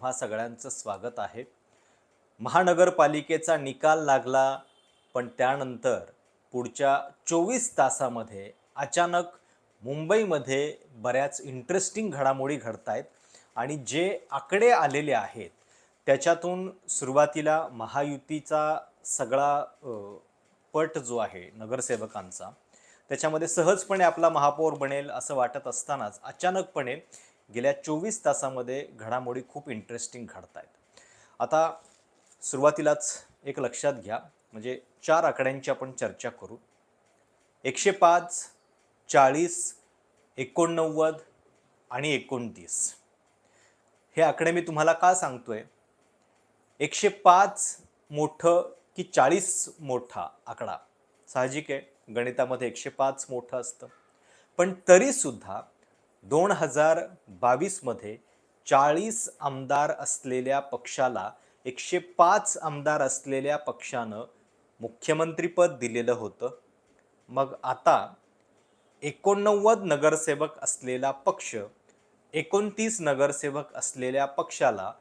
तुम्हा सगळ्यांचं स्वागत आहे. महानगरपालिकेचा निकाल लागला पण त्यानंतर पुढच्या चोवीस तासामध्ये अचानक मुंबईमध्ये बऱ्याच इंटरेस्टिंग घडामोडी घडत आहेत आणि जे आकडे आलेले आहेत त्याच्यातून सुरुवातीला महायुतीचा सगळा पट जो आहे नगरसेवकांचा त्याच्यामध्ये सहजपणे आपला महापौर बनेल असं वाटत असतानाच अचानकपणे गेल्या चोवीस तासामध्ये घडामोडी खूप इंटरेस्टिंग घडत आहेत आता सुरुवातीलाच एक लक्षात घ्या म्हणजे चार आकड्यांची आपण चर्चा करू. एकशे पाच चाळीस एकोणनव्वद आणि एकोणतीस. हे आकडे मी तुम्हाला का सांगतो आहे एकशे पाच मोठं की चाळीस मोठा आकडा. साहजिक आहे गणितामध्ये एकशे पाच मोठं असतं. पण तरीसुद्धा दोन हजार बावीसमध्ये चाळीस आमदार असलेल्या पक्षाला एकशे पाच आमदार असलेल्या पक्षानं मुख्यमंत्रीपद दिलेलं होतं. मग आता एकोणनव्वद नगरसेवक असलेला पक्ष एकोणतीस नगरसेवक असलेल्या पक्षाला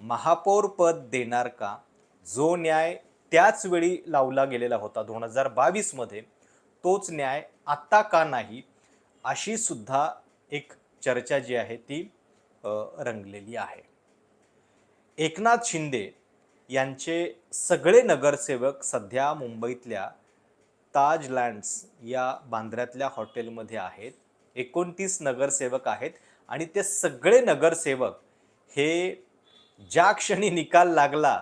महापौरपद देणार का? जो न्याय त्याच वेळी लावला गेलेला होता दोन हजार बावीसमध्ये तोच न्याय आत्ता का नाही? अशी सुद्धा एक चर्चा जी आहे ती रंगलेली आहे. एकनाथ शिंदे यांचे सगळे नगरसेवक सध्या मुंबईतल्या ताज लँड्स या बांद्र्यातल्या हॉटेलमध्ये आहेत. एकोणतीस नगरसेवक आहेत आणि ते सगळे नगरसेवक हे ज्या क्षणी निकाल लागला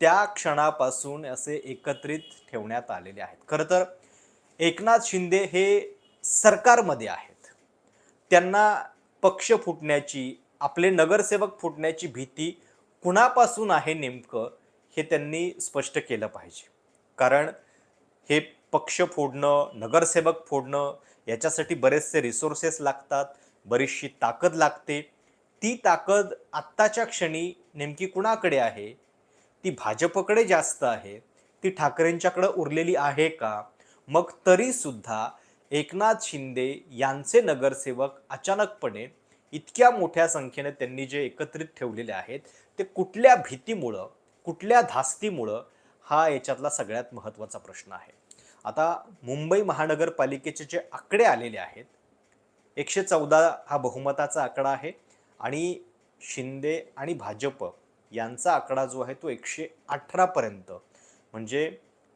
त्या क्षणापासून असे एकत्रित ठेवण्यात आलेले आहेत. खरं तर एकनाथ शिंदे हे सरकारमध्ये आहेत. त्यांना पक्ष फुटण्याची आपले नगरसेवक फुटण्याची भीती कुणापासून आहे नेमकं हे त्यांनी स्पष्ट केलं पाहिजे. कारण हे पक्ष फोडणं नगरसेवक फोडणं याच्यासाठी बरेचसे रिसोर्सेस लागतात बरीचशी ताकद लागते. ती ताकद आत्ताच्या क्षणी नेमकी कुणाकडे आहे? ती भाजपकडे जास्त आहे? ती ठाकरेंच्याकडं उरलेली आहे का? मग तरीसुद्धा एकनाथ शिंदे यांचे नगरसेवक अचानकपणे इतक्या मोठ्या संख्येने त्यांनी जे एकत्रित ठेवलेले आहेत ते कुठल्या भीतीमुळं कुठल्या धास्तीमुळं हा याच्यातला सगळ्यात महत्त्वाचा प्रश्न आहे. आता मुंबई महानगरपालिकेचे जे आकडे आलेले आहेत एकशे चौदा हा बहुमताचा आकडा आहे आणि शिंदे आणि भाजप यांचा आकडा जो आहे तो एकशे अठरापर्यंत म्हणजे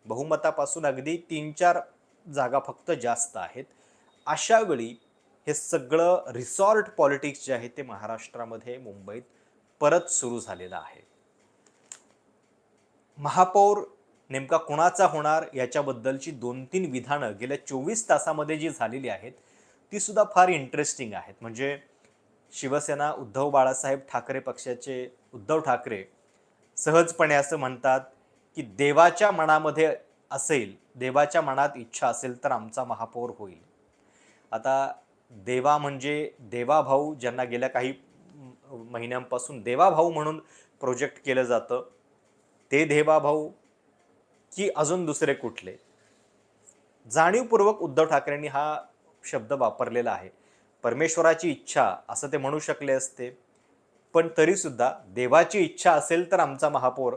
बहुमतापासून अगदी तीन चार जागा फक्त जास्त आहेत. अशा वेळी हे सगळं रिसॉर्ट पॉलिटिक्स जे आहे ते महाराष्ट्रामध्ये मुंबईत परत सुरू झालेलं आहे. महापौर नेमका कुणाचा होणार याच्याबद्दलची दोन तीन विधानं गेल्या चोवीस तासामध्ये जी झालेली आहेत ती सुद्धा फार इंटरेस्टिंग आहेत. म्हणजे शिवसेना उद्धव बाळासाहेब ठाकरे पक्षाचे उद्धव ठाकरे सहजपणे असं म्हणतात की देवाच्या मनामध्ये असेल देवाच्या मनात इच्छा असेल तर आमचा महापौर होईल. आता देवा म्हणजे देवाभाऊ ज्यांना गेल्या काही महिन्यांपासून देवाभाऊ म्हणून प्रोजेक्ट केलं जातं ते देवाभाऊ की अजून दुसरे कुठले? जाणीवपूर्वक उद्धव ठाकरेंनी हा शब्द वापरलेला आहे. परमेश्वराची इच्छा असं ते म्हणू शकले असते. पण तरीसुद्धा देवाची इच्छा असेल तर आमचा महापौर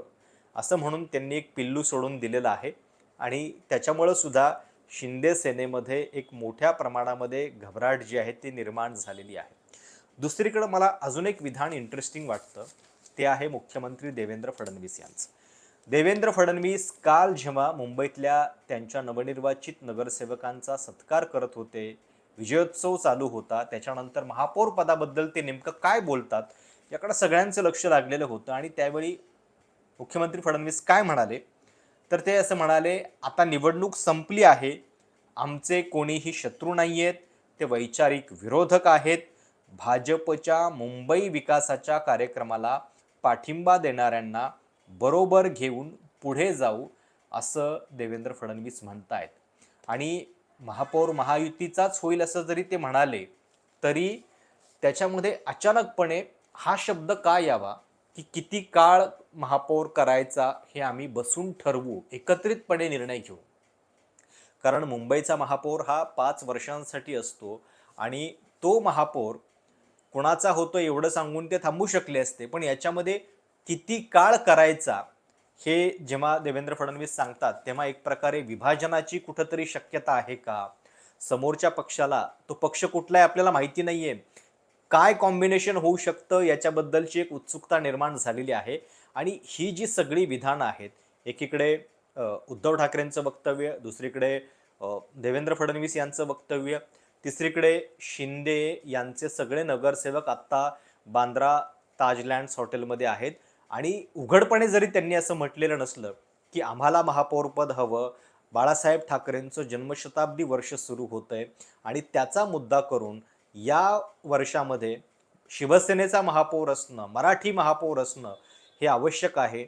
असं म्हणून त्यांनी एक पिल्लू सोडून दिलेलं आहे. आणि त्याच्यामुळं सुद्धा शिंदे सेनेमध्ये एक मोठ्या प्रमाणामध्ये घबराट जी आहे ती निर्माण झालेली आहे. दुसरीकडं मला अजून एक विधान इंटरेस्टिंग वाटतं ते आहे मुख्यमंत्री देवेंद्र फडणवीस यांचं. देवेंद्र फडणवीस काल जेव्हा मुंबईतल्या त्यांच्या नवनिर्वाचित नगरसेवकांचा सत्कार करत होते विजयोत्सव चालू होता त्याच्यानंतर महापौर पदाबद्दल ते नेमकं काय बोलतात याकडे सगळ्यांचं लक्ष लागलेलं होतं आणि त्यावेळी मुख्यमंत्री फडणवीस काय म्हणाले तर ते असं म्हणाले आता निवडणूक संपली आहे. आमचे कोणीही शत्रू नाही आहेत ते वैचारिक विरोधक आहेत. भाजपच्या मुंबई विकासाच्या कार्यक्रमाला पाठिंबा देणाऱ्यांना बरोबर घेऊन पुढे जाऊ असं देवेंद्र फडणवीस म्हणतायत. आणि महापौर महायुतीचाच होईल असं जरी ते म्हणाले तरी त्याच्यामध्ये अचानकपणे हा शब्द का यावा? की किती काळ महापौर करायचा हे आम्ही बसून ठरवू एकत्रितपणे निर्णय घेऊ. कारण मुंबईचा महापौर हा पाच वर्षांसाठी असतो आणि तो महापौर कुणाचा होतो एवढं सांगून ते थांबू शकले असते पण याच्यामध्ये किती काळ करायचा हे जेव्हा देवेंद्र फडणवीस सांगतात तेव्हा एक प्रकारे विभाजनाची कुठंतरी शक्यता आहे का? समोरच्या पक्षाला तो पक्ष कुठला आहे आपल्याला माहिती नाही आहे काय कॉम्बिनेशन होऊ शकतं याच्याबद्दलची एक उत्सुकता निर्माण झालेली आहे. आणि ही जी सगळी विधानं आहेत एकीकडे उद्धव ठाकरेंचं वक्तव्य दुसरीकडे देवेंद्र फडणवीस यांचं वक्तव्य तिसरीकडे शिंदे यांचे सगळे नगरसेवक आत्ता बांद्रा ताजलँड्स हॉटेलमध्ये आहेत. आणि उघडपणे जरी त्यांनी असं म्हटलेलं नसलं की आम्हाला महापौरपद हवं बाळासाहेब ठाकरेंचं जन्मशताब्दी वर्ष सुरू होतं आहे आणि त्याचा मुद्दा करून या वर्षामध्ये शिवसेनेचा महापौर असणं मराठी महापौर असणं हे आवश्यक आहे.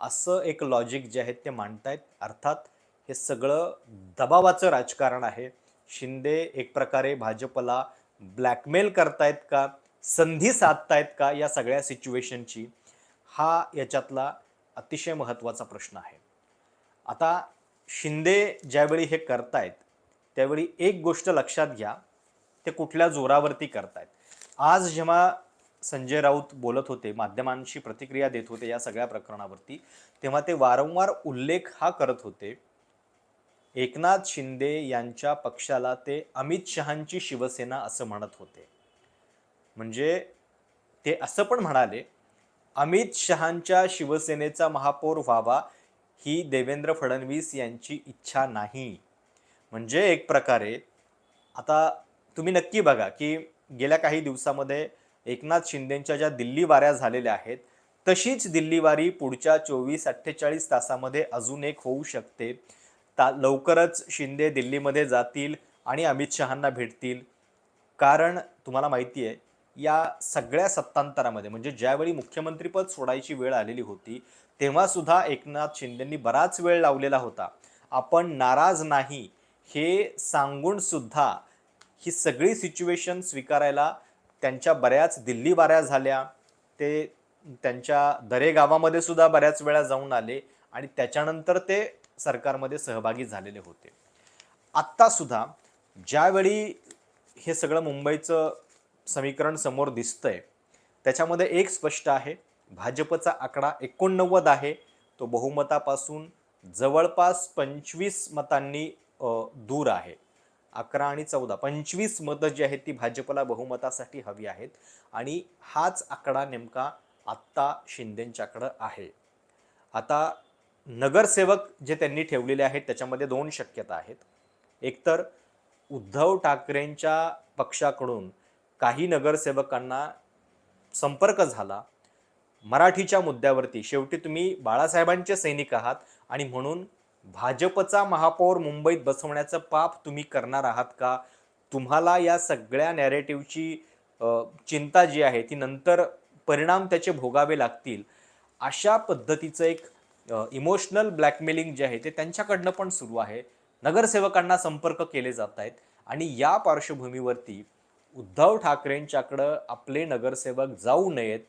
असं एक लॉजिक जे आहे ते मांडतायत. अर्थात हे सगळं दबावाचं राजकारण आहे. शिंदे एक प्रकारे भाजपला ब्लॅकमेल करतायत का? संधी साधतायत का? या सगळ्या सिच्युएशनची हा याच्यातला अतिशय महत्त्वाचा प्रश्न आहे. आता शिंदे ज्यावेळी हे करतायत त्यावेळी एक गोष्ट लक्षात घ्या. ते कुठल्या जोरावरती करतायत? आज जेव्हा संजय राऊत बोलत होते माध्यमांशी प्रतिक्रिया देत होते या सगळ्या प्रकरणावरती तेव्हा ते वारंवार उल्लेख हा करत होते एकनाथ शिंदे यांच्या पक्षाला ते अमित शहांची शिवसेना असं म्हणत होते. म्हणजे ते असं पण म्हणाले अमित शहांच्या शिवसेनेचा महापौर व्हावा ही देवेंद्र फडणवीस यांची इच्छा नाही. म्हणजे एक प्रकारे आता तुम्ही नक्की बघा की गेल्या काही दिवसामध्ये एकनाथ शिंदेंच्या ज्या दिल्ली वाऱ्या झालेल्या आहेत तशीच दिल्ली वारी पुढच्या चोवीस अठ्ठेचाळीस तासामध्ये अजून एक होऊ शकते. ता लवकरच शिंदे दिल्लीमध्ये जातील आणि अमित शहांना भेटतील. कारण तुम्हाला माहिती आहे या सगळ्या सत्तांतरामध्ये म्हणजे ज्यावेळी मुख्यमंत्रीपद सोडायची वेळ आलेली होती तेव्हासुद्धा एकनाथ शिंदेंनी बराच वेळ लावलेला होता. आपण नाराज नाही हे सांगूनसुद्धा ही सगळी सिच्युएशन स्वीकारायला त्यांच्या बऱ्याच दिल्ली बाऱ्या झाल्या. ते त्यांच्या दरे गावामध्ये सुद्धा बऱ्याच वेळा जाऊन आले आणि त्याच्यानंतर ते सरकारमध्ये सहभागी झालेले होते. आत्तासुद्धा ज्यावेळी हे सगळं मुंबईचं समीकरण समोर दिसतंय त्याच्यामध्ये एक स्पष्ट आहे भाजपचा आकडा एकोणनव्वद आहे. तो बहुमतापासून जवळपास पंचवीस मतांनी दूर आहे. अकरा आणि चौदा. पंचवीस मतं जी आहेत ती भाजपला बहुमतासाठी हवी आहेत. आणि हाच आकडा नेमका आत्ता शिंदेंच्याकडं आहे. आता नगरसेवक जे त्यांनी ठेवलेले आहेत त्याच्यामध्ये दोन शक्यता आहेत. एकतर उद्धव ठाकरेंच्या पक्षाकडून काही नगरसेवकांना संपर्क झाला. मराठीच्या मुद्द्यावरती शेवटी तुम्ही बाळासाहेबांचे सैनिक आहात आणि म्हणून भाजपचा महापौर मुंबईत बसवण्याचं पाप तुम्ही करणार आहात का? तुम्हाला या सगळ्या नॅरेटिव्हची चिंता जी आहे ती नंतर परिणाम त्याचे भोगावे लागतील. अशा पद्धतीचं एक इमोशनल ब्लॅकमेलिंग जे आहे ते त्यांच्याकडनं पण सुरू आहे. नगरसेवकांना संपर्क केले जात आहेत आणि या पार्श्वभूमीवरती उद्धव ठाकरेंच्याकडं आपले नगरसेवक जाऊ नयेत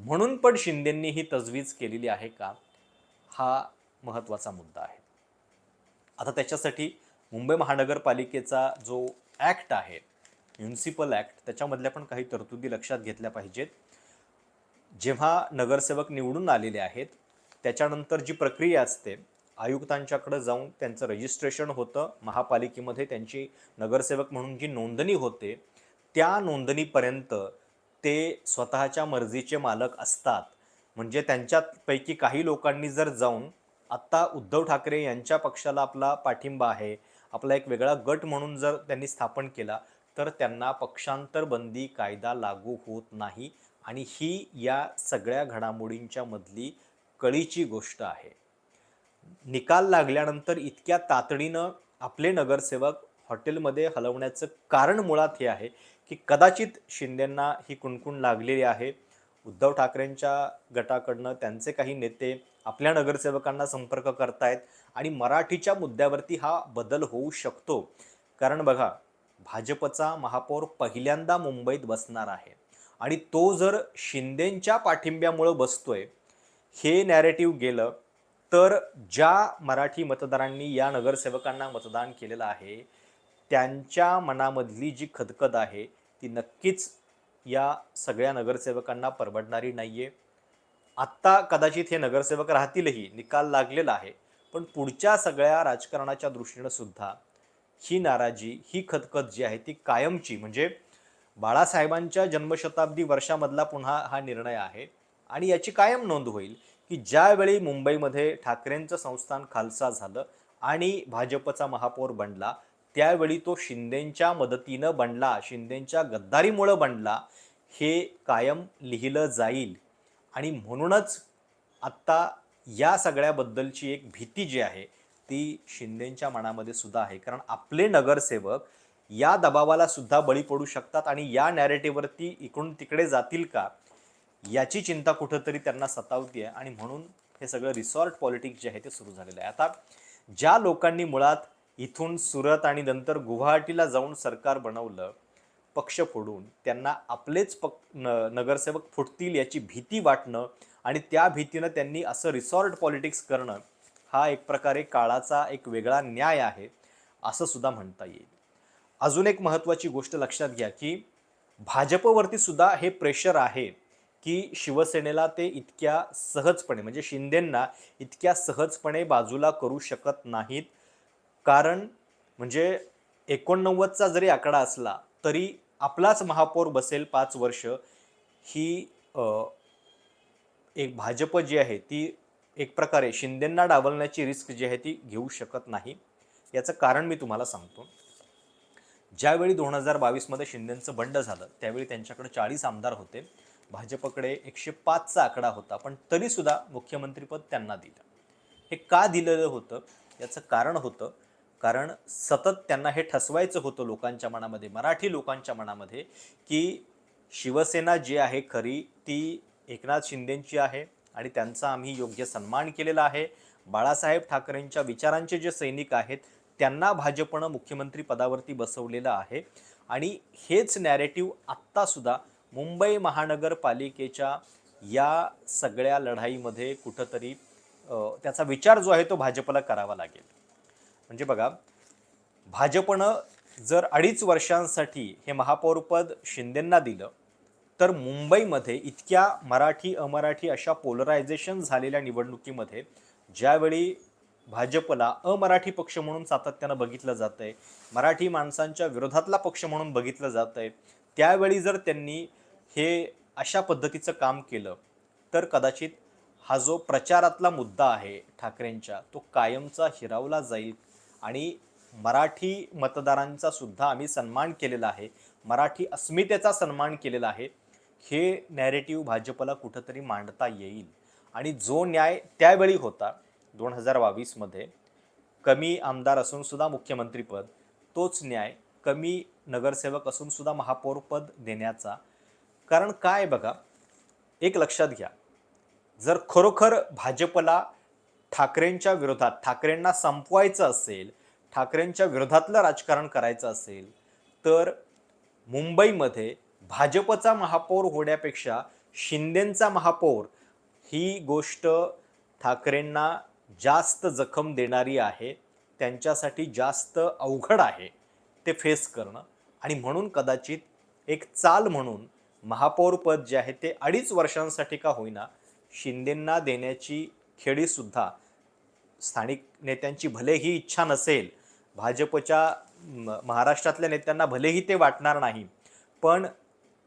म्हणून पण शिंदेंनी ही तजवीज केलेली आहे का? हा महत्त्वाचा मुद्दा आहे. आता त्याच्यासाठी मुंबई महानगरपालिकेचा जो ॲक्ट आहे म्युन्सिपल ॲक्ट त्याच्यामधल्या पण काही तरतुदी लक्षात घेतल्या पाहिजेत. जेव्हा नगरसेवक निवडून आलेले आहेत त्याच्यानंतर जी प्रक्रिया असते आयुक्तांच्याकडे जाऊन त्यांचं रजिस्ट्रेशन होतं महापालिकेमध्ये त्यांची नगरसेवक म्हणून जी नोंदणी होते त्या नोंदणीपर्यंत ते स्वतःच्या मर्जीचे मालक असतात. म्हणजे त्यांच्यापैकी काही लोकांनी जर जाऊन आत्ता उद्धव ठाकरे यांच्या पक्षाला आपला पाठिंबा आहे. आपला एक वेगळा गट म्हणून जर त्यांनी स्थापन केला तर त्यांना पक्षांतर बंदी कायदा लागू होत नाही आणि ही या सगळ्या घडामोडींच्या मधली कळीची गोष्ट आहे. निकाल लागल्यानंतर इतक्या तातडीनं आपले नगरसेवक हॉटेलमध्ये हलवण्याचं कारण मुळात हे आहे की कदाचित शिंदेंना ही कुणकुण लागलेली आहे. उद्धव ठाकरेंच्या गटाकडनं त्यांचे काही नेते आपल्या नगरसेवकांना संपर्क करतायत आणि मराठीच्या मुद्द्यावरती हा बदल होऊ शकतो. कारण बघा भाजपचा महापौर पहिल्यांदा मुंबईत बसणार आहे आणि तो जर शिंदेंच्या पाठिंब्यामुळं बसतोय हे नॅरेटिव्ह गेलं तर ज्या मराठी मतदारांनी या नगरसेवकांना मतदान केलेलं आहे त्यांच्या मनामधली जी खदखद आहे ती नक्कीच या सगळ्या नगरसेवकांना परवडणारी नाही आहे आत्ता कदाचित हे नगरसेवक राहतीलही निकाल लागलेला आहे. पण पुढच्या सगळ्या राजकारणाच्या दृष्टीनं सुद्धा ही नाराजी ही खतखत जी आहे ती कायमची. म्हणजे बाळासाहेबांच्या जन्मशताब्दी वर्षामधला पुन्हा हा निर्णय आहे आणि याची कायम नोंद होईल की ज्यावेळी मुंबईमध्ये ठाकरेंचं संस्थान खालसा झालं आणि भाजपचा महापौर बनला त्यावेळी तो शिंदेंच्या मदतीनं बनला शिंदेंच्या गद्दारीमुळं बनला हे कायम लिहिलं जाईल. आणि म्हणूनच आत्ता या सगळ्याबद्दलची एक भीती जी आहे ती शिंदेंच्या मनामध्ये सुद्धा आहे. कारण आपले नगरसेवक या दबावाला सुद्धा बळी पडू शकतात आणि या नॅरेटिव्हवरती इकडून तिकडे जातील का याची चिंता कुठंतरी त्यांना सतावती आहे आणि म्हणून हे सगळं रिसॉर्ट पॉलिटिक्स जे आहे ते सुरू झालेलं आहे. आता ज्या लोकांनी मुळात इथून सुरत आणि नंतर गुवाहाटीला जाऊन सरकार बनवलं पक्ष फोडून त्यांना आपलेच पक न नगरसेवक फुटतील याची भीती वाटणं आणि त्या भीतीनं त्यांनी असं रिसॉर्ट पॉलिटिक्स करणं हा एक प्रकारे काळाचा एक वेगळा न्याय आहे असं सुद्धा म्हणता येईल. अजून एक महत्त्वाची गोष्ट लक्षात घ्या की भाजपवरती सुद्धा हे प्रेशर आहे की शिवसेनेला ते इतक्या सहजपणे म्हणजे शिंदेंना इतक्या सहजपणे बाजूला करू शकत नाहीत. कारण म्हणजे एकोणनव्वदचा जरी आकडा असला तरी आपलाच महापौर बसेल पाच वर्ष ही एक भाजप जी आहे ती एक प्रकारे शिंदेंना डावलण्याची रिस्क जी आहे ती घेऊ शकत नाही. याचं कारण मी तुम्हाला सांगतो. ज्यावेळी दोन हजार बावीसमध्ये शिंदेंचं बंड झालं त्यावेळी त्यांच्याकडे चाळीस आमदार होते. भाजपकडे एकशे पाचचा आकडा होता पण तरीसुद्धा मुख्यमंत्रीपद त्यांना दिलं. हे का दिलेलं होतं? याचं कारण होतं कारण सतत त्यांना हे ठसवायचं होतं लोकांच्या मनामध्ये मराठी लोकांच्या मनामध्ये की शिवसेना जी आहे खरी ती एकनाथ शिंदेंची आहे आणि त्यांचा आम्ही योग्य सन्मान केलेला आहे. बाळासाहेब ठाकरेंच्या विचारांचे जे सैनिक आहेत त्यांना भाजपनं मुख्यमंत्री पदावरती बसवलेलं आहे. आणि हेच नॅरेटिव्ह आत्तासुद्धा मुंबई महानगरपालिकेच्या या सगळ्या लढाईमध्ये कुठंतरी त्याचा विचार जो आहे तो भाजपला करावा लागेल. म्हणजे बघा भाजपनं जर अडीच वर्षांसाठी हे महापौरपद शिंदेंना दिलं तर मुंबईमध्ये इतक्या मराठी अमराठी अशा पोलरायझेशन झालेल्या निवडणुकीमध्ये ज्यावेळी भाजपला अमराठी पक्ष म्हणून सातत्यानं बघितलं जात आहे मराठी माणसांच्या विरोधातला पक्ष म्हणून बघितलं जात आहे त्यावेळी जर त्यांनी हे अशा पद्धतीचं काम केलं तर कदाचित हा जो प्रचारातला मुद्दा आहे ठाकरेंच्या तो कायमचा हिरावला जाईल आणि मराठी मतदारांचा सुद्धा आम्ही सन्मान केलेला आहे. मराठी अस्मितेचा सन्मान केलेला आहे. हे नॅरेटिव्ह भाजपला कुठंतरी मांडता येईल. आणि जो न्याय त्यावेळी होता दोन हजार बावीसमध्ये कमी आमदार असून सुद्धा मुख्यमंत्रीपद तोच न्याय कमी नगरसेवक असून सुद्धा महापौरपद देण्याचा. कारण काय बघा एक लक्षात घ्या. जर खरोखर भाजपला ठाकरेंच्या विरोधात ठाकरेंना संपवायचं असेल ठाकरेंच्या विरोधातलं राजकारण करायचं असेल तर मुंबईमध्ये भाजपचा महापौर होण्यापेक्षा शिंदेंचा महापौर ही गोष्ट ठाकरेंना जास्त जखम देणारी आहे त्यांच्यासाठी जास्त अवघड आहे ते फेस करणं. आणि म्हणून कदाचित एक चाल म्हणून महापौरपद जे आहे ते अडीच वर्षांसाठी का होईना शिंदेंना देण्याची खेळीसुद्धा स्थानिक नेत्यांची भलेही इच्छा नसेल भाजपच्या म- महाराष्ट्रातल्या नेत्यांना भलेही ते वाटणार नाही पण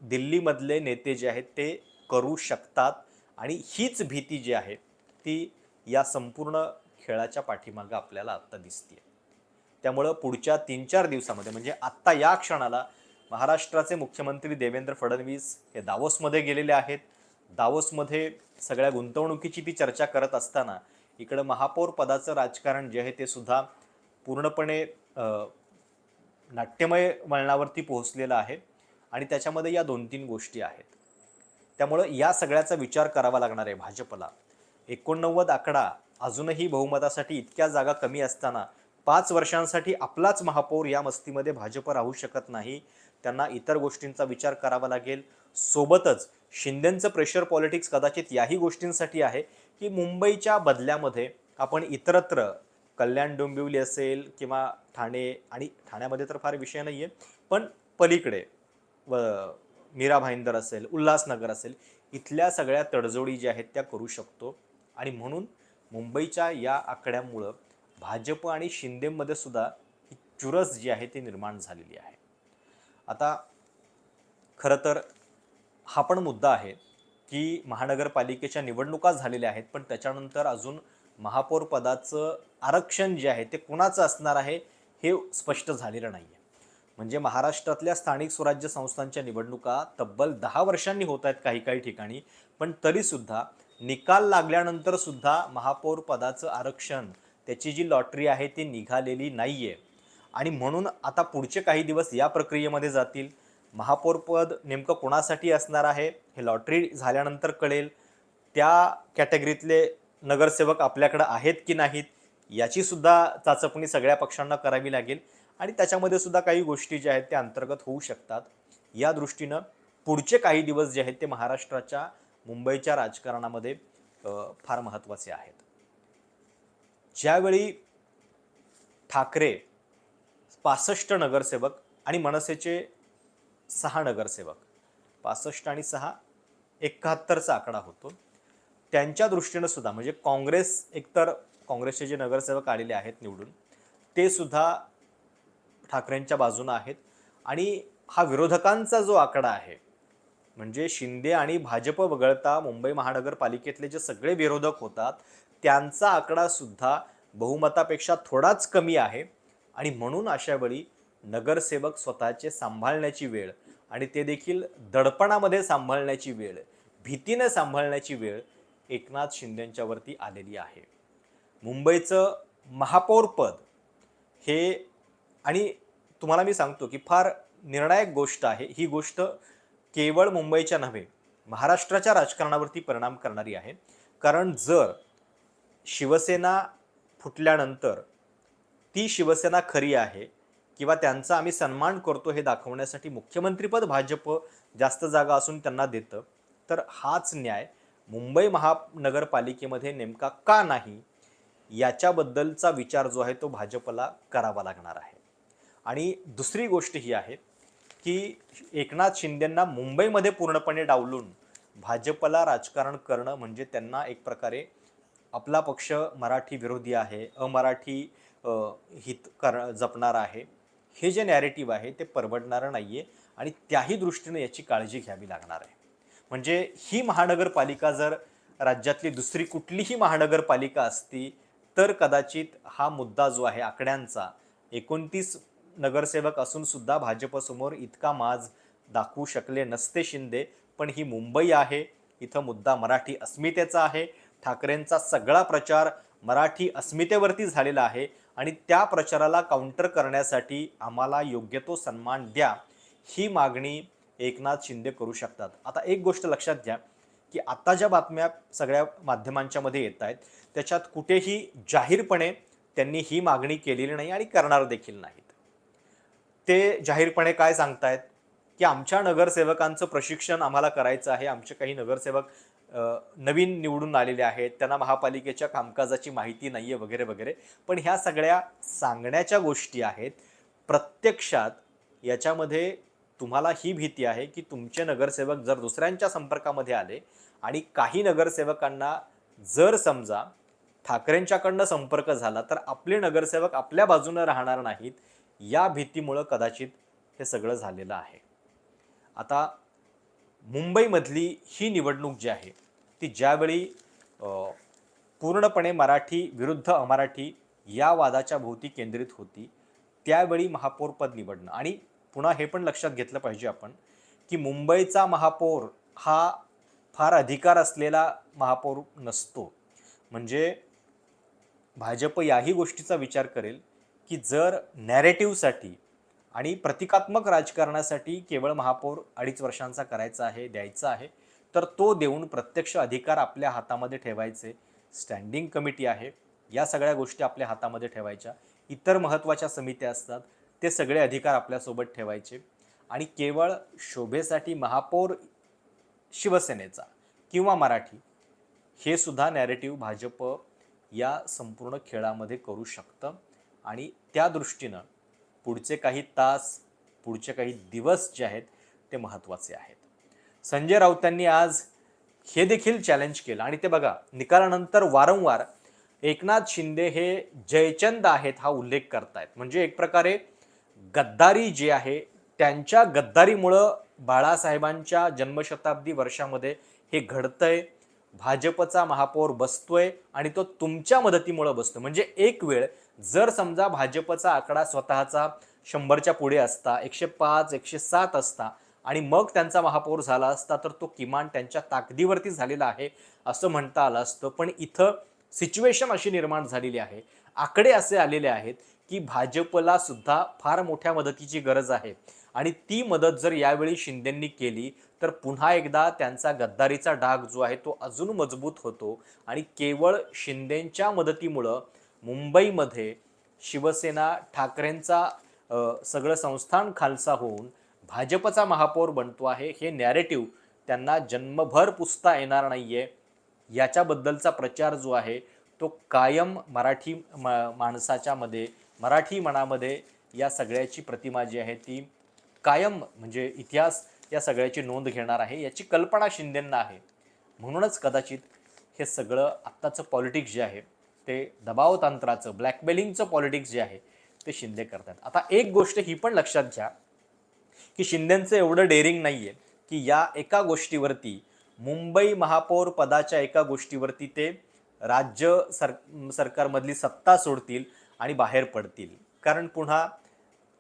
दिल्लीमधले नेते जे आहेत ते करू शकतात आणि हीच भीती जी आहे ती या संपूर्ण खेळाच्या पाठीमागं आपल्याला आत्ता दिसते त्यामुळं पुढच्या तीन चार दिवसामध्ये म्हणजे आत्ता या क्षणाला महाराष्ट्राचे मुख्यमंत्री देवेंद्र फडणवीस हे दावोसमध्ये गेलेले आहेत. दावोसमध्ये सगळ्या गुंतवणुकीची ती चर्चा करत असताना इकडं महापौर पदाचं राजकारण जे आहे ते सुद्धा पूर्णपणे नाट्यमय वळणावरती पोहोचलेलं आहे आणि त्याच्यामध्ये या दोन तीन गोष्टी आहेत. त्यामुळं या सगळ्याचा विचार करावा लागणार आहे भाजपला. एकोणनव्वद आकडा अजूनही बहुमतासाठी इतक्या जागा कमी असताना पाच वर्षांसाठी आपलाच महापौर या मस्तीमध्ये भाजप राहू शकत नाही त्यांना इतर गोष्टींचा विचार करावा लागेल. सोबतच शिंदेंचं प्रेशर पॉलिटिक्स कदाचित याही गोष्टींसाठी आहे की मुंबईच्या बदल्यामध्ये आपण इतरत्र कल्याण डोंबिवली असेल किंवा ठाणे आणि ठाण्यामध्ये तर फार विषय नाही आहे पण पलीकडे व मीरा भाईंदर असेल उल्हासनगर असेल इथल्या सगळ्या तडजोडी ज्या आहेत त्या करू शकतो. आणि म्हणून मुंबईच्या या आकड्यामुळं भाजप आणि शिंदेमध्ये सुद्धा ही चुरस जी आहे ती निर्माण झालेली आहे. आता खरं तर हा पण मुद्दा आहे की महानगरपालिकेच्या निवडणुका झालेल्या आहेत पण त्याच्यानंतर अजून महापौर पदाचं आरक्षण जे आहे ते कुणाचं असणार आहे हे स्पष्ट झालेलं नाही आहे म्हणजे महाराष्ट्रातल्या स्थानिक स्वराज्य संस्थांच्या निवडणुका तब्बल दहा वर्षांनी होत आहेत काही काही ठिकाणी पण तरीसुद्धा निकाल लागल्यानंतर सुद्धा महापौर पदाचं आरक्षण त्याची जी लॉटरी आहे ती निघालेली नाही आहे आणि म्हणून आता पुढचे काही दिवस या प्रक्रियेमध्ये जातील. महापौरपद नेमकं कोणासाठी असणार आहे? हे लॉटरी झाल्यानंतर कळेल. त्या कॅटेगरीतले नगरसेवक आपल्याकडं आहेत की नाहीत याची सुद्धा चाचपणी सगळ्या पक्षांना करावी लागेल आणि त्याच्यामध्ये सुद्धा काही गोष्टी ज्या आहेत त्या अंतर्गत होऊ शकतात. या दृष्टीनं पुढचे काही दिवस जे आहेत ते महाराष्ट्राच्या मुंबईच्या राजकारणामध्ये फार महत्त्वाचे आहेत. ज्यावेळी ठाकरे पासष्ट नगरसेवक आणि मनसेचे सहा नगरसेवक पासष्ट आणि सहा एकाहत्तरचा आकडा होतो. त्यांच्या दृष्टीनं सुद्धा म्हणजे काँग्रेस एकतर काँग्रेसचे जे नगरसेवक आलेले आहेत निवडून ते सुद्धा ठाकरेंच्या बाजूनं आहेत. आणि हा विरोधकांचा जो आकडा आहे म्हणजे शिंदे आणि भाजप वगळता मुंबई महानगरपालिकेतले जे सगळे विरोधक होतात त्यांचा आकडा सुद्धा बहुमतापेक्षा थोडाच कमी आहे. आणि म्हणून अशावेळी नगरसेवक स्वतःचे सांभाळण्याची वेळ आणि ते देखील दडपणामध्ये सांभाळण्याची वेळ भीतीने सांभाळण्याची वेळ एकनाथ शिंदेंच्यावरती आलेली आहे. मुंबईचं महापौरपद हे आणि तुम्हाला मी सांगतो की फार निर्णायक गोष्ट आहे. ही गोष्ट केवळ मुंबईच्या नव्हे महाराष्ट्राच्या राजकारणावरती परिणाम करणारी आहे. कारण जर शिवसेना फुटल्यानंतर ती शिवसेना खरी आहे किंवा त्यांचा आम्ही सन्मान करतो हे दाखवण्यासाठी मुख्यमंत्रीपद भाजप जास्त जागा असून त्यांना देतं. तर हाच न्याय मुंबई महानगरपालिकेमध्ये नेमका का नाही याच्याबद्दलचा विचार जो आहे तो भाजपला करावा लागणार आहे. आणि दुसरी गोष्ट ही आहे की एकनाथ शिंदेंना मुंबईमध्ये पूर्णपणे डावलून भाजपला राजकारण करणं म्हणजे त्यांना एक प्रकारे आपला पक्ष मराठी विरोधी आहे अमराठी हित कर जपणार आहे. हे जे नॅरेटिव्ह आहे ते परवडणारं नाही आहे आणि त्याही दृष्टीनं याची काळजी घ्यावी लागणार आहे. म्हणजे ही महानगरपालिका जर राज्यातली दुसरी कुठलीही महानगरपालिका असती तर कदाचित हा मुद्दा जो आहे आकड्यांचा एकोणतीस नगरसेवक असून सुद्धा भाजपसमोर इतका माज दाखवू शकले नसते शिंदे. पण ही मुंबई आहे इथं मुद्दा मराठी अस्मितेचा आहे. ठाकरेंचा सगळा प्रचार मराठी अस्मितेवरती झालेला आहे. आणि त्या प्रचाराला काउंटर करण्यासाठी आम्हाला योग्य तो सन्मान द्या ही मागणी एकनाथ शिंदे करू शकतात. आता एक गोष्ट लक्षात घ्या की आत्ता ज्या बातम्या सगळ्या माध्यमांच्या मध्ये येत आहेत त्याच्यात कुठेही जाहीरपणे त्यांनी ही मागणी केलेली नाही आणि करणार देखील नाहीत. ते जाहीरपणे काय सांगतायत? की आमच्या नगरसेवकांचं प्रशिक्षण आम्हाला करायचं आहे आमचे काही नगरसेवक नवीन निवडून आलेले आहेत त्यांना महापालिकेच्या कामकाजाची माहिती नाही आहे वगैरे वगैरे. पण ह्या सगळ्या सांगण्याच्या गोष्टी आहेत. प्रत्यक्षात याच्यामध्ये तुम्हाला ही भीती आहे की तुमचे नगरसेवक जर दुसऱ्यांच्या संपर्कामध्ये आले आणि काही नगरसेवकांना जर समजा ठाकरेंच्याकडनं संपर्क झाला तर आपले नगरसेवक आपल्या बाजूनं राहणार नाहीत या भीतीमुळं कदाचित हे सगळं झालेलं आहे. आता मुंबईमधली ही निवडणूक जी आहे ती ज्यावेळी पूर्णपणे मराठी विरुद्ध अमराठी या वादाच्या भोवती केंद्रित होती त्यावेळी महापौरपद निवडणं. आणि पुन्हा हे पण लक्षात घेतलं पाहिजे आपण की मुंबईचा महापौर हा फार अधिकार असलेला महापौर नसतो. म्हणजे भाजप याही गोष्टीचा विचार करेल की जर नॅरेटिव्हसाठी आणि प्रतिकात्मक राजकारणासाठी केवळ महापौर अडीच वर्षांचा करायचा आहे द्यायचा आहे तर तो देऊन प्रत्यक्ष अधिकार आपल्या हातामध्ये ठेवायचे. स्टँडिंग कमिटी आहे. या सगळ्या गोष्टी आपल्या हातामध्ये ठेवायच्या. इतर महत्त्वाच्या समित्या असतात. ते सगळे अधिकार आपल्यासोबत ठेवायचे. आणि केवळ शोभेसाठी महापौर शिवसेनेचा किंवा मराठी हे सुद्धा नॅरेटिव्ह भाजप या संपूर्ण खेळामध्ये करू शकतं. आणि त्या दृष्टीनं पुढचे काही तास पुढचे काही दिवस जे आहेत ते महत्त्वाचे आहेत. संजय राऊतांनी आज हे देखील चॅलेंज केलं. आणि ते बघा निकालानंतर वारंवार एकनाथ शिंदे हे जयचंद आहेत हा उल्लेख करतायत. म्हणजे एक प्रकारे गद्दारी जी आहे त्यांच्या गद्दारीमुळं बाळासाहेबांच्या जन्मशताब्दी वर्षामध्ये हे घडतंय. भाजपचा महापौर बसतोय आणि तो तुमच्या मदतीमुळं बसतोय. म्हणजे एक वेळ जर समजा भाजपचा आकडा स्वतःचा शंभरच्या पुढे असता एकशे पाच एकशे सात असता आणि मग त्यांचा महापौर झाला असता तर तो किमान त्यांच्या ताकदीवरती झालेला आहे असं म्हणता आलं असतं. पण इथं सिच्युएशन अशी निर्माण झालेली आहे आकडे असे आलेले आहेत की भाजपला सुद्धा फार मोठ्या मदतीची गरज आहे. आणि ती मदत जर यावेळी शिंदेंनी केली तर पुन्हा एकदा त्यांचा गद्दारीचा डाग जो आहे तो अजून मजबूत होतो. आणि केवळ शिंदेंच्या मदतीमुळं मुंबईमध्ये शिवसेना ठाकरेंचा सगळं संस्थान खालसा होऊन भाजपचा महापौर बनतो आहे हे नॅरेटिव्ह त्यांना जन्मभर पुसता येणार नाही आहे याच्याबद्दलचा प्रचार जो आहे तो कायम मराठी म माणसाच्या मध्ये मराठी मनामध्ये या सगळ्याची प्रतिमा जी आहे ती कायम म्हणजे इतिहास या सगळ्याची नोंद घेणार आहे याची कल्पना शिंदेंना आहे. म्हणूनच कदाचित हे सगळं आत्ताचं पॉलिटिक्स जे आहे ते दबाव तंत्राचं ब्लॅकमेलिंगचं पॉलिटिक्स जे आहे ते शिंदे करतात. आता एक गोष्ट ही पण लक्षात घ्या की शिंदेचं एवढं डेअरिंग नाही आहे की या एका गोष्टीवरती मुंबई महापौर पदाच्या एका गोष्टीवरती ते राज्य सर सरकारमधली सत्ता सोडतील आणि बाहेर पडतील. कारण पुन्हा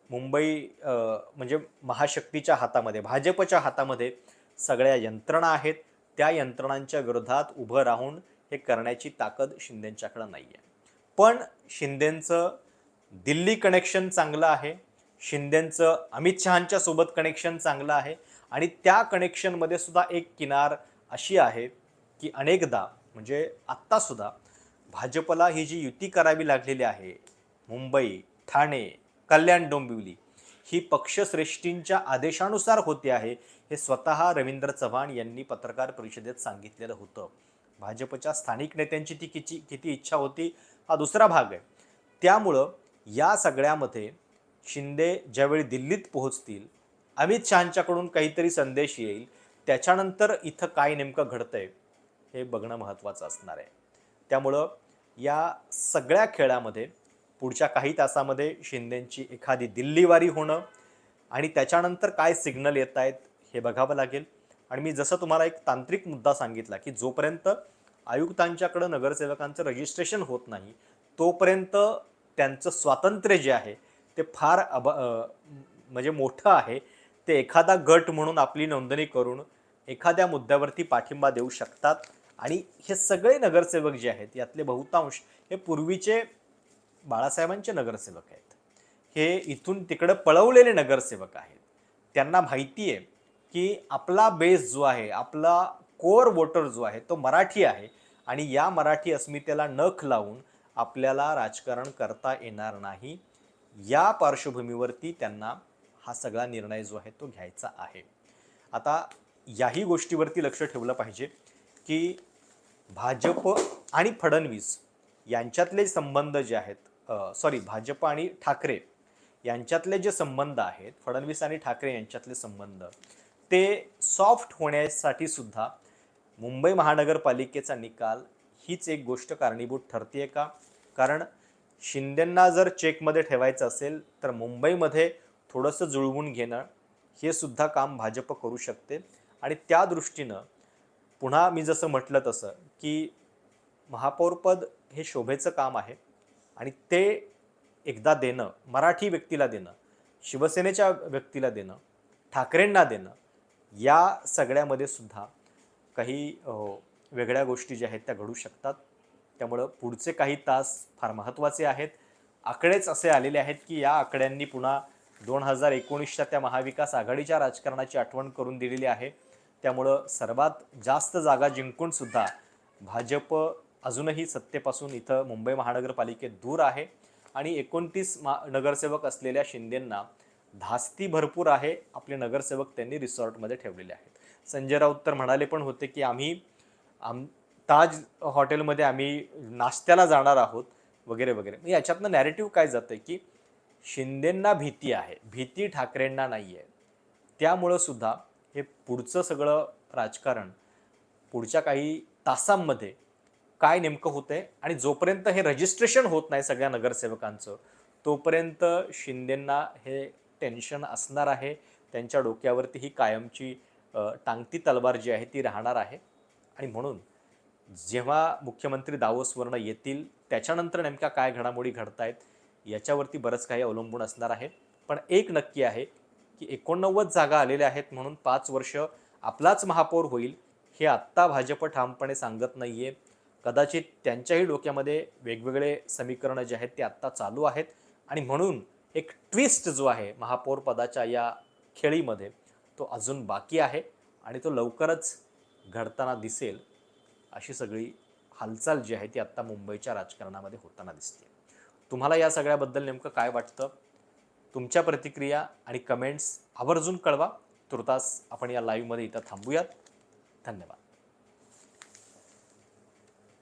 मुंबई म्हणजे महाशक्तीच्या हातामध्ये भाजपच्या हातामध्ये सगळ्या यंत्रणा आहेत. त्या यंत्रणांच्या विरोधात उभं राहून हे करण्याची ताकद शिंदेंच्याकडं नाही आहे पण शिंदेंचं दिल्ली कनेक्शन चांगलं आहे. शिंदेंचं अमित शहांच्या सोबत कनेक्शन चांगलं आहे. आणि त्या कनेक्शनमध्ये सुद्धा एक किनार अशी आहे की अनेकदा म्हणजे आत्तासुद्धा भाजपला ही जी युती करावी लागलेली आहे मुंबई ठाणे कल्याण डोंबिवली ही पक्षश्रेष्ठींच्या आदेशानुसार होते आहे हे स्वतः रवींद्र चव्हाण यांनी पत्रकार परिषदेत सांगितलेलं होतं. भाजपच्या स्थानिक नेत्यांची ती किती किती इच्छा होती हा दुसरा भाग आहे. त्यामुळं या सगळ्यामध्ये शिंदे ज्यावेळी दिल्लीत पोहोचतील अमित शहांच्याकडून काहीतरी संदेश येईल त्याच्यानंतर इथं काय नेमकं घडतंय हे बघणं महत्त्वाचं असणार आहे. त्यामुळं या सगळ्या खेळामध्ये पुढच्या काही तासामध्ये शिंदेंची एखादी दिल्लीवारी होणं आणि त्याच्यानंतर काय सिग्नल येत आहेत हे बघावं लागेल. आणि मी जसं तुम्हाला एक तांत्रिक मुद्दा सांगितला की जोपर्यंत आयुक्तांच्याकडं नगरसेवकांचं रजिस्ट्रेशन होत नाही तोपर्यंत त्यांचं स्वातंत्र्य जे आहे ते फार अब म्हणजे मोठं आहे. ते एखादा गट म्हणून आपली नोंदणी करून एखाद्या मुद्द्यावरती पाठिंबा देऊ शकतात. आणि हे सगळे नगरसेवक जे आहेत यातले बहुतांश हे पूर्वीचे बाळासाहेबांचे नगरसेवक आहेत. हे इथून तिकडं पळवलेले नगरसेवक आहेत. त्यांना माहिती आहे की आपला बेस जो आहे आपला कोर वोटर जो आहे तो मराठी आहे. आणि या मराठी अस्मितेला नख लावून आपल्याला राजकारण करता येणार नाही. या पार्श्वभूमीवरती त्यांना हा सगळा निर्णय जो आहे तो घ्यायचा आहे. आता याही गोष्टीवरती लक्ष ठेवलं पाहिजे की भाजप आणि फडणवीस यांच्यातले संबंध जे आहेत सॉरी भाजप आणि ठाकरे यांच्यातले जे संबंध आहेत फडणवीस आणि ठाकरे यांच्यातले संबंध ते सॉफ्ट होण्यासाठी सुद्धा मुंबई महानगरपालिकेचा निकाल हीच एक गोष्ट कारणीभूत ठरते का? कारण शिंदेंना जर चेकमध्ये ठेवायचं असेल तर मुंबईमध्ये थोडंसं जुळवून घेणं हे सुद्धा काम भाजप करू शकते. आणि त्या दृष्टीनं पुन्हा मी जसं म्हटलं तसं की महापौरपद हे शोभेचं काम आहे आणि ते एकदा देणं मराठी व्यक्तीला देणं शिवसेनेच्या व्यक्तीला देणं ठाकरेंना देणं या सगळ्यामध्ये सुद्धा काही वेगळ्या गोष्टी ज्या आहेत त्या घडू शकतात. त्यामुळं पुढचे काही तास फार महत्त्वाचे आहेत. आकडेच असे आलेले आहेत की या आकड्यांनी पुन्हा दोन हजार एकोणीसच्या त्या महाविकास आघाडीच्या राजकारणाची आठवण करून दिलेली आहे. त्यामुळं सर्वात जास्त जागा जिंकून सुद्धा भाजप अजूनही सत्तेपासून इथं मुंबई महानगरपालिकेत दूर आहे. आणि एकोणतीस मा नगरसेवक असलेल्या शिंदेंना धास्ती भरपूर आहे. आपले नगरसेवक त्यांनी रिसॉर्टमध्ये ठेवलेले आहेत. संजय राऊत तर म्हणाले पण होते की आम्ही आम ताज हॉटेलमध्ये आम्ही नाश्त्याला जाणार आहोत वगैरे वगैरे. मग याच्यातनं नॅरेटिव्ह काय जातं की शिंदेंना भीती आहे. भीती ठाकरेंना नाही आहे त्यामुळं सुद्धा हे पुढचं सगळं राजकारण पुढच्या काही तासांमध्ये काय नेमकं होतंय आणि जोपर्यंत हे रजिस्ट्रेशन होत नाही सगळ्या नगरसेवकांचं तोपर्यंत शिंदेंना हे टेन्शन असणार आहे. त्यांच्या डोक्यावरती ही कायमची टांगती तलवार जी आहे ती राहणार आहे. आणि म्हणून जेव्हा मुख्यमंत्री दावोसवर्ण येतील त्याच्यानंतर नेमक्या काय घडामोडी घडत आहेत याच्यावरती बरंच काही अवलंबून असणार आहे. पण एक नक्की आहे की एकोणनव्वद जागा आलेल्या आहेत म्हणून पाच वर्ष आपलाच महापौर होईल हे आत्ता भाजप ठामपणे सांगत नाही आहे कदाचित त्यांच्याही डोक्यामध्ये वेगवेगळे समीकरणं जे आहेत ते आत्ता चालू आहेत. आणि म्हणून एक ट्विस्ट जो आहे महापौरपदाच्या या खेळीमध्ये तो अजून बाकी आहे आणि तो लवकरच घडताना दिसेल अशी सगळी हालचाल जी आहे ती आत्ता मुंबईच्या राजकारणामध्ये होताना दिसते. तुम्हाला या सगळ्याबद्दल नेमकं काय वाटतं? तुमच्या प्रतिक्रिया आणि कमेंट्स आवर्जून कळवा. तुर्तास आपण या लाईव्हमध्ये इथं थांबूयात. धन्यवाद.